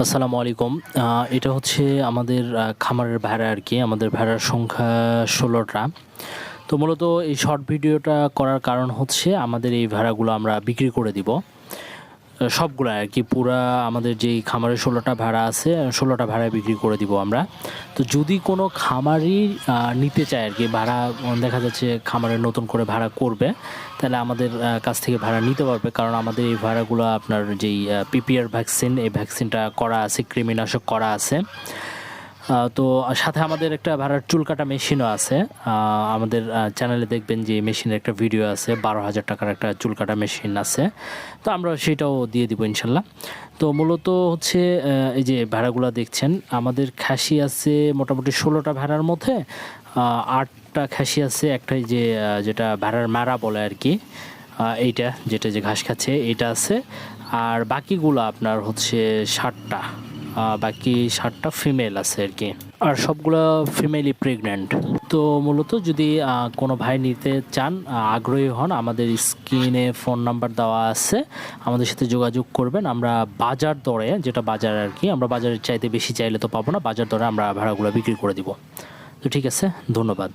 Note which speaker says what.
Speaker 1: আসসালামু আলাইকুম। এটা হচ্ছে আমাদের খামারের ভেড়া আর কি, আমাদের ভেড়ার সংখ্যা ষোলোটা। তো মূলত এই শর্ট ভিডিওটা করার কারণ হচ্ছে আমাদের এই ভেড়াগুলো আমরা বিক্রি করে দিব। সবগুলো আর কি। পুরা আমাদের যেই খামারের ষোলোটা ভাড়া আছে, ষোলোটা ভাড়ায় বিক্রি করে দিব আমরা। তো যদি কোনো খামারই নিতে চায় আর কি, ভাড়া দেখা যাচ্ছে খামারে নতুন করে ভাড়া করবে, তাহলে আমাদের কাছ থেকে ভাড়া নিতে পারবে। কারণ আমাদের এই ভাড়াগুলো আপনার যেই পিপিআর ভ্যাকসিন এই ভ্যাকসিনটা করা আছে, কৃমিনাশক করা আছে। তো সাথে আমাদের একটা ভাড়ার চুল কাটা মেশিনও আছে। আমাদের চ্যানেলে দেখবেন যে মেশিনের একটা ভিডিও আছে, বারো হাজার টাকার একটা চুল কাটা মেশিন আছে। তো আমরা সেটাও দিয়ে দিব ইনশাল্লাহ। তো মূলত হচ্ছে এই যে ভেড়াগুলো দেখছেন, আমাদের খাসি আছে মোটামুটি ষোলোটা ভেড়ার মধ্যে আটটা খাসি আছে, একটা যে যেটা ভেড়ার মারা বলে আর কি এইটা, যেটা যে ঘাস খাচ্ছে এটা আছে। আর বাকিগুলো আপনার হচ্ছে ষাটটা। বাকি ষাটটা ফিমেল আছে আর কি। আর সবগুলো ফিমেলই প্রেগন্যান্ট তো মূলত যদি কোনো ভাই নিতে চান আগ্রহী হন, আমাদের স্ক্রিনে ফোন নাম্বার দেওয়া আছে, আমাদের সাথে যোগাযোগ করবেন। আমরা বাজার দরে, যেটা বাজার আর কি, আমরা বাজারের চাইতে বেশি চাইলে তো পাবো না, বাজার দরে আমরা ভাড়াগুলো বিক্রি করে দিব। তো ঠিক আছে, ধন্যবাদ।